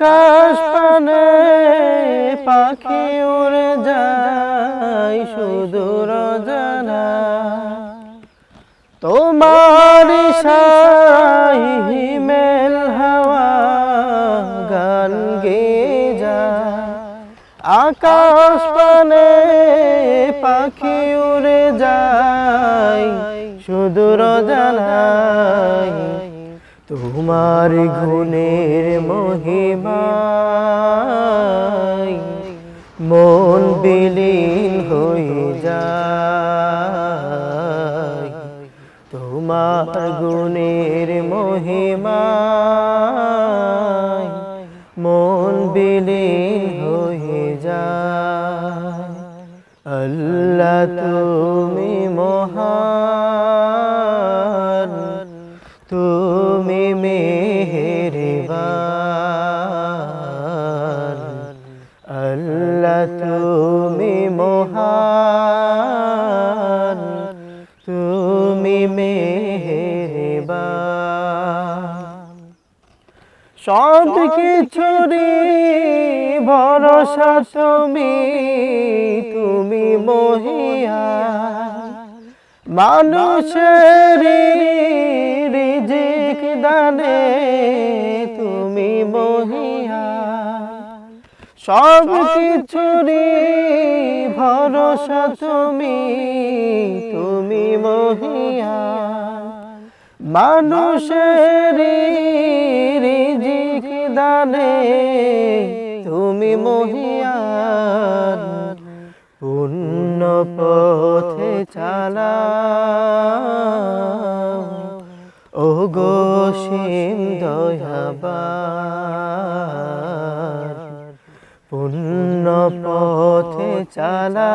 আকাশ পানে পাখি উড়ে যায় সুদূর জানা তোমার মেল হওয়া গান গে যায়। আকাশ পানে পাখি উড়ে যায়। সুদূর জানাই তোমার গুণের মহিমায় মন বিলীন হয়ে যায়। তোমার গুণের মহিমায় মন বিলীন হয়ে যায়। আল্লাহ তুমি সব কিছুরি ভরসা তুমি তুমি মহিয়া। মানুষের রিজিক দানে তুমি মহিয়া। সব কিছুরি ভরসা তুমি তুমি মহিয়া। মানুষের রিজিক দানে তুমি মহিয়ান পুণ্য পথে চালা ও গো সিম দয়াবার পুণ্য পথে চালা